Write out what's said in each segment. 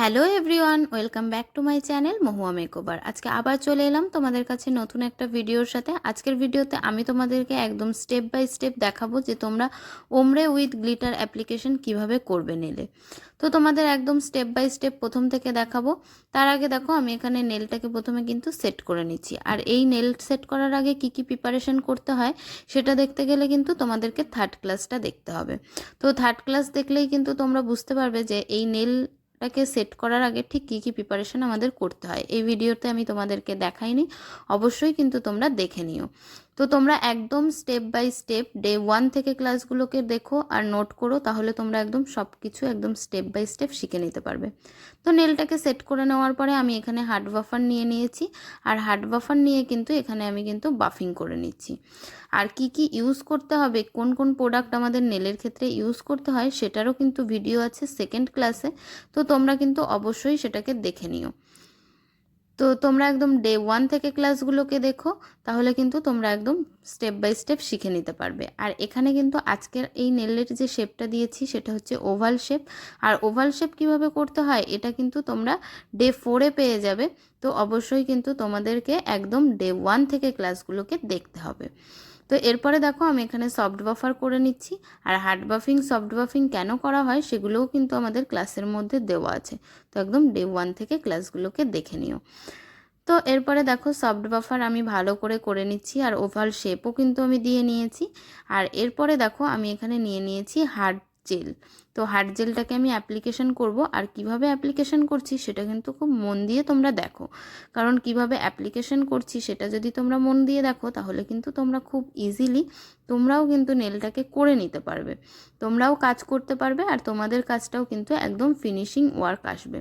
Hello everyone, welcome back to my channel Mahua makeover. আজকে আবার চলে এলাম তোমাদের কাছে নতুন একটা ভিডিওর সাথে। আজকের ভিডিওতে আমি তোমাদেরকে একদম স্টেপ বাই স্টেপ দেখাবো যে তোমরা ওমরে উইথ গ্লিটার অ্যাপ্লিকেশন কীভাবে করবে নিলে। তো তোমাদের একদম স্টেপ বাই স্টেপ প্রথম থেকে দেখাবো। তার আগে দেখো, আমি এখানে নেলটাকে প্রথমে কিন্তু সেট করে নিচ্ছি। আর এই নেল সেট করার আগে কি কি প্রিপারেশন করতে হয়, সেটা দেখতে গেলে কিন্তু তোমাদেরকে থার্ড ক্লাসটা দেখতে হবে। তো থার্ড ক্লাস দেখলেই কিন্তু তোমরা বুঝতে পারবে যে এই নেল টাকে সেট করার আগে ঠিক কী কী প্রিপারেশান আমাদের করতে হয়। এই ভিডিওতে আমি তোমাদেরকে দেখাইনি, অবশ্যই কিন্তু তোমরা দেখে নিও। তো তোমরা একদম step by step day one থেকে ক্লাসগুলোকে দেখো আর নোট করো, তাহলে তোমরা একদম সব কিছু একদম স্টেপ বাই স্টেপ শিখে নিতে পারবে। তো নেলটাকে সেট করে নেওয়ার পরে আমি এখানে হার্ড বাফার নিয়ে নিয়েছি, আর হার্ড বাফার নিয়ে কিন্তু এখানে আমি কিন্তু বাফিং করে নিচ্ছি। আর কি কি ইউজ করতে হবে, কোন কোন প্রোডাক্ট আমাদের নেলের ক্ষেত্রে ইউজ করতে হয়, সেটারও কিন্তু ভিডিও আছে সেকেন্ড ক্লাসে তো তোমরা কিন্তু অবশ্যই সেটাকে দেখে নিও। তো তোমরা একদম ডে ওয়ান থেকে ক্লাসগুলোকে দেখো, তাহলে কিন্তু তোমরা একদম স্টেপ বাই স্টেপ শিখে নিতে পারবে। আর এখানে কিন্তু আজকের এই নেলের যে শেপটা দিয়েছি, সেটা হচ্ছে ওভাল শেপ আর ওভাল শেপ কীভাবে করতে হয়, এটা কিন্তু তোমরা ডে ফোরে পেয়ে যাবে। তো অবশ্যই কিন্তু তোমাদেরকে একদম ডে ওয়ান থেকে ক্লাসগুলোকে দেখতে হবে। তো এরপরে দেখো আমি এখানে সফট বাফার করে নিচ্ছি। আর হার্ড বাফিং সফট বাফিং কেন করা হয় সেগুলোও কিন্তু আমাদের ক্লাসের মধ্যে দেওয়া আছে। তো একদম ডে ওয়ান থেকে ক্লাসগুলোকে দেখে নিও। তো এরপরে দেখো সফট বাফার আমি ভালো করে করে নিচ্ছি আর ওভাল শেপও কিন্তু আমি দিয়ে নিয়েছি। আর এরপরে দেখো আমি এখানে নিয়ে নিয়েছি হার্ড জেল তো হার্ড জেলটাকে আমি অ্যাপ্লিকেশন করব আর কীভাবে অ্যাপ্লিকেশন করছি সেটা কিন্তু খুব মন দিয়ে তোমরা দেখো। কারণ কীভাবে অ্যাপ্লিকেশন করছি সেটা যদি তোমরা মন দিয়ে দেখো তাহলে কিন্তু তোমরা খুব ইজিলি তোমরাও কিন্তু নেলটাকে করে নিতে পারবে। তোমরাও কাজ করতে পারবে আর তোমাদের কাজটাও কিন্তু একদম ফিনিশিং ওয়ার্ক আসবে।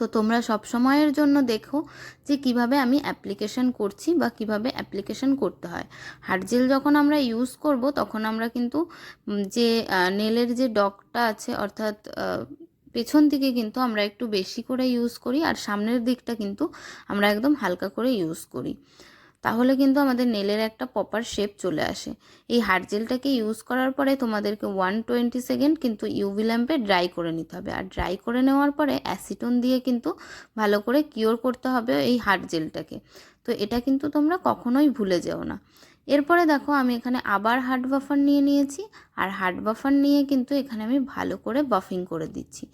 তো তোমরা সব সময়ের জন্য দেখো যে কীভাবে আমি অ্যাপ্লিকেশন করছি বা কীভাবে অ্যাপ্লিকেশন করতে হয়। হার্ড জেল যখন আমরা ইউজ করব, তখন আমরা কিন্তু যে নেলের যে ডকটা আছে, অর্থাৎ পেছন দিকে কিন্তু আমরা একটু বেশি করে ইউজ করি, আর সামনের দিকটা কিন্তু আমরা একদম হালকা করে ইউজ করি। তাহলে কিন্তু আমাদের নেলের একটা প্রপার শেপ চলে আসে। এই হার জেলটাকে ইউজ করার পরে তোমাদেরকে ওয়ান টোয়েন্টি সেকেন্ড কিন্তু ইউভি ল্যাম্পে ড্রাই করে নিতে হবে। আর ড্রাই করে নেওয়ার পরে অ্যাসিটন দিয়ে কিন্তু ভালো করে কিওর করতে হবে এই হার জেলটাকে তো এটা কিন্তু তোমরা কখনোই ভুলে যেও না। এরপরে দেখো আমি এখানে আবার হার্ড বাফার নিয়ে নিয়েছি, আর হার্ড বাফার নিয়ে কিন্তু এখানে আমি ভালো করে বাফিং করে দিচ্ছি।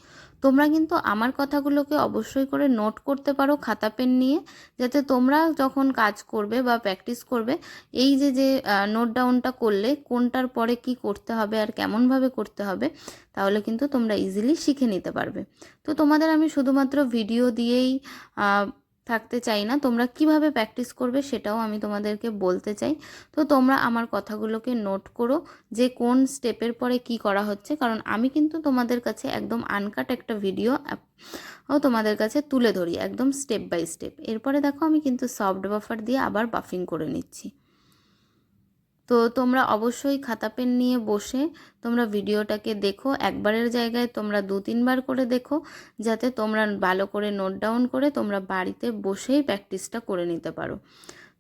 তোমরা কিন্তু আমার কথাগুলোকে অবশ্যই করে নোট করতে পারো খাতা পেন নিয়ে, যাতে তোমরা যখন কাজ করবে বা প্র্যাকটিস করবে, এই যে যে নোট ডাউনটা করলে কোনটার পরে কি করতে হবে আর কেমনভাবে করতে হবে, তাহলে কিন্তু তোমরা ইজিলি শিখে নিতে পারবে। তো তোমাদের আমি শুধুমাত্র ভিডিও দিয়েই থাকতে চাই না। তোমরা কীভাবে প্র্যাকটিস করবে সেটাও আমি তোমাদেরকে বলতে চাই। তো তোমরা আমার কথাগুলোকে নোট করো যে কোন স্টেপের পরে কি করা হচ্ছে। কারণ আমি কিন্তু তোমাদের কাছে একদম আনকাট একটা ভিডিও তোমাদের কাছে তুলে ধরি একদম স্টেপ বাই স্টেপ এরপরে দেখো আমি কিন্তু সফট বাফার দিয়ে আবার বাফিং করে নিচ্ছি। তো তোমরা অবশ্যই খাতা পেন নিয়ে বসে তোমরা ভিডিওটাকে দেখো, একবারের জায়গায় তোমরা দু তিনবার করে দেখো, যাতে তোমরা ভালো করে নোট ডাউন করে তোমরা বাড়িতে বসেই প্র্যাকটিসটা করে নিতে পারো।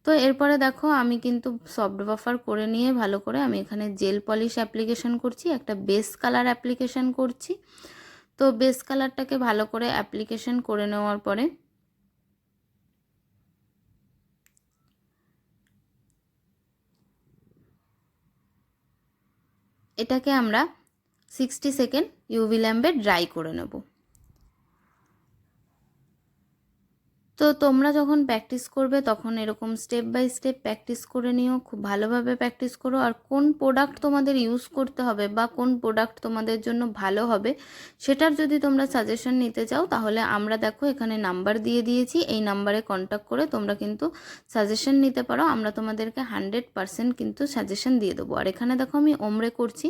তো এরপরে দেখো, আমি কিন্তু সফট বাফার করে নিয়ে ভালো করে আমি এখানে জেল পলিশ অ্যাপ্লিকেশন করছি, একটা বেস কালার অ্যাপ্লিকেশন করছি। তো বেস কালারটাকে ভালো করে অ্যাপ্লিকেশন করে নেওয়ার পরে এটাকে আমরা সিক্সটি সেকেন্ড ইউভি ল্যাম্পে ড্রাই করে নেব। তো তোমরা যখন প্র্যাকটিস করবে তখন এরকম স্টেপ বাই স্টেপ প্র্যাকটিস করে নিও, খুব ভালোভাবে প্র্যাকটিস করো। আর কোন প্রোডাক্ট তোমাদের ইউজ করতে হবে বা কোন প্রোডাক্ট তোমাদের জন্য ভালো হবে সেটার যদি তোমরা সাজেশন নিতে চাও, তাহলে আমরা দেখো এখানে নাম্বার দিয়ে দিয়েছি। এই নাম্বারে কন্ট্যাক্ট করে তোমরা কিন্তু সাজেশন নিতে পারো। আমরা তোমাদেরকে হান্ড্রেড পারসেন্ট কিন্তু সাজেশন দিয়ে দেবো। আর এখানে দেখো আমি ওমরে করছি।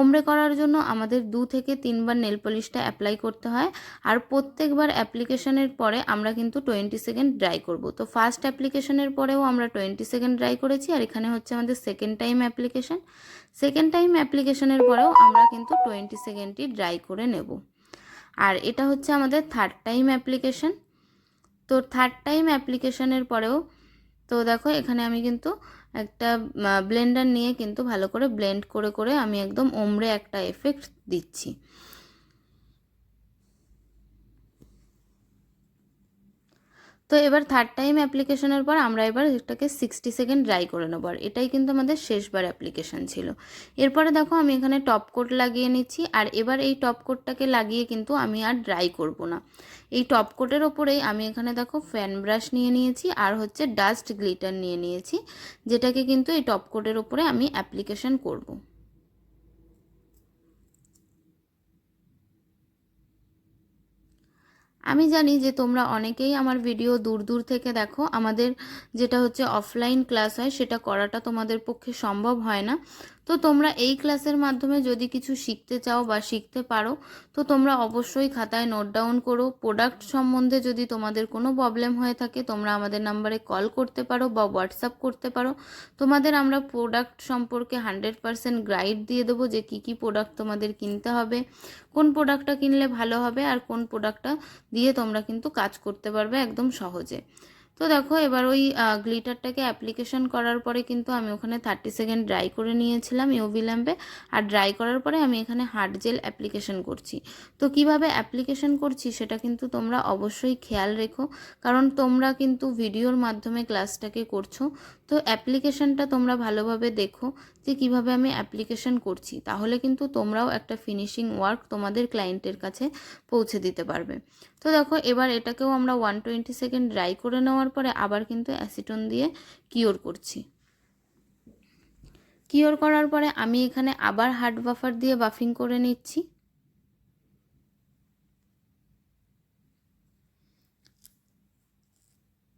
ওমরে করার জন্য আমাদের দু থেকে তিনবার নেল পলিশটা অ্যাপ্লাই করতে হয়। আর প্রত্যেকবার অ্যাপ্লিকেশনের পরে আমরা কিন্তু টোয়েন্টি টোয়েন্টি সেকেন্ড ড্রাই করব। তো ফার্স্ট অ্যাপ্লিকেশনের পরেও আমরা টোয়েন্টি সেকেন্ড ড্রাই করেছি আর এখানে হচ্ছে আমাদের second time application second time অ্যাপ্লিকেশনের পরেও আমরা কিন্তু টোয়েন্টি সেকেন্ডটি ড্রাই করে নেব। আর এটা হচ্ছে আমাদের থার্ড টাইম অ্যাপ্লিকেশন তো থার্ড টাইম অ্যাপ্লিকেশনের পরেও, তো দেখো এখানে আমি কিন্তু একটা ব্লেন্ডার নিয়ে কিন্তু ভালো করে ব্লেন্ড করে করে আমি একদম ওমরে একটা এফেক্ট দিচ্ছি। তো এবার থার্ড টাইম অ্যাপ্লিকেশনের পর আমরা এবার এটাকে সিক্সটি সেকেন্ড ড্রাই করে নেব। আর এটাই কিন্তু আমাদের শেষবার অ্যাপ্লিকেশন ছিল। এরপরে দেখো আমি এখানে টপ কোট লাগিয়ে নিচ্ছি। আর এবার এই টপ কোটটাকে লাগিয়ে কিন্তু আমি আর ড্রাই করব না। এই টপ কোটের ওপরেই আমি এখানে দেখো ফ্যান ব্রাশ নিয়ে নিয়েছি। আর হচ্ছে ডাস্ট গ্লিটার নিয়ে নিয়েছি। যেটাকে কিন্তু এই টপ কোটের ওপরে আমি অ্যাপ্লিকেশন করব। আমি জানি যে তোমরা অনেকেই আমার ভিডিও দূর দূর থেকে দেখো। আমাদের যেটা হচ্ছে অফলাইন ক্লাস হয়, সেটা করাটা তোমাদের পক্ষে সম্ভব হয় না। তো তোমরা এই ক্লাসের মাধ্যমে যদি কিছু শিখতে চাও বা শিখতে পারো, তো তোমরা অবশ্যই খাতায় নোট ডাউন করো। প্রোডাক্ট সম্বন্ধে যদি তোমাদের কোনো প্রবলেম হয়ে থাকে, তোমরা আমাদের নাম্বারে কল করতে পারো বা হোয়াটসঅ্যাপ করতে পারো। তোমাদের আমরা প্রোডাক্ট সম্পর্কে হান্ড্রেড পারসেন্ট গাইড দিয়ে দেবো যে কী কী প্রোডাক্ট তোমাদের কিনতে হবে, কোন প্রোডাক্টটা কিনলে ভালো হবে আর কোন প্রোডাক্টটা দিয়ে তোমরা কিন্তু কাজ করতে পারবে একদম সহজে। তো দেখো, এবার ওই গ্লিটারটাকে অ্যাপ্লিকেশন করার পরে কিন্তু আমি ওখানে থার্টি সেকেন্ড ড্রাই করে নিয়েছিলাম ইউভি ল্যাম্পে আর ড্রাই করার পরে আমি এখানে হার্ড জেল অ্যাপ্লিকেশন করছি। তো কীভাবে অ্যাপ্লিকেশন করছি সেটা কিন্তু তোমরা অবশ্যই খেয়াল রেখো। কারণ তোমরা কিন্তু ভিডিওর মাধ্যমে ক্লাসটাকে করছ। তো অ্যাপ্লিকেশনটা তোমরা ভালোভাবে দেখো যে কীভাবে আমি অ্যাপ্লিকেশন করছি। তাহলে কিন্তু তোমরাও একটা ফিনিশিং ওয়ার্ক তোমাদের ক্লায়েন্টের কাছে পৌঁছে দিতে পারবে। তো দেখো, এবার এটাকেও আমরা ওয়ান টোয়েন্টি সেকেন্ড ড্রাই করে নেওয়ার পরে আবার কিন্তু অ্যাসিটন দিয়ে কিওর করছি। কিওর করার পরে আমি এখানে আবার হার্ড বাফার দিয়ে বাফিং করে নিচ্ছি।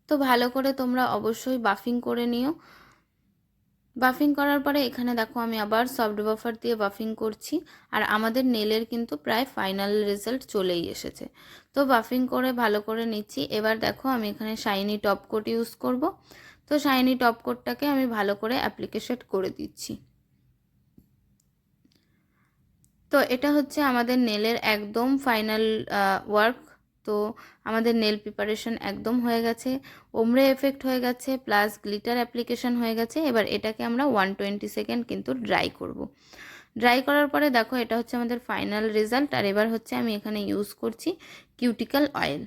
তো ভালো করে তোমরা অবশ্যই বাফিং করে নিও। বাফিং করার পরে এখানে দেখো আমি আবার সফট বাফার দিয়ে বাফিং করছি। আর আমাদের নেলের কিন্তু প্রায় ফাইনাল রেজাল্ট চলেই এসেছে। তো বাফিং করে ভালো করে নিচ্ছি। এবার দেখো আমি এখানে শাইনি টপ কোট ইউজ করব। তো শাইনি টপ কোটটাকে আমি ভালো করে অ্যাপ্লিকেশন করে দিচ্ছি। তো এটা হচ্ছে আমাদের নেলের একদম ফাইনাল ওয়ার্ক তো আমাদের নেল প্রিপারেশন একদম হয়ে গেছে। ওমরে এফেক্ট হয়ে গেছে প্লাস গ্লিটার অ্যাপ্লিকেশন হয়ে গেছে। এবার এটাকে আমরা ওয়ান টোয়েন্টি সেকেন্ড কিন্তু ড্রাই করব। ড্রাই করার পরে দেখো এটা হচ্ছে আমাদের ফাইনাল রেজাল্ট আর এবার হচ্ছে আমি এখানে ইউজ করছি কিউটিক্যাল অয়েল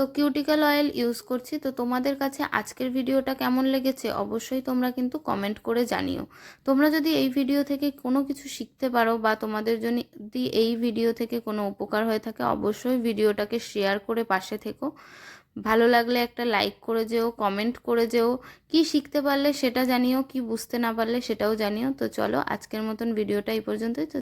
তো কিউটিক্যাল অয়েল ইউজ করছি। তো তোমাদের কাছে আজকের ভিডিওটা কেমন লেগেছে অবশ্যই তোমরা কিন্তু কমেন্ট করে জানিও। তোমরা যদি এই ভিডিও থেকে কোনো কিছু শিখতে পারো বা তোমাদের যদি এই ভিডিও থেকে কোনো উপকার হয়ে থাকে, অবশ্যই ভিডিওটাকে শেয়ার করে পাশে থেকো। ভালো লাগলে একটা লাইক করে যেও কমেন্ট করে যেও। কি শিখতে পারলে সেটা জানিও, কি বুঝতে না পারলে সেটাও জানিও। তো চলো আজকের মতন ভিডিওটা এই পর্যন্তই। তো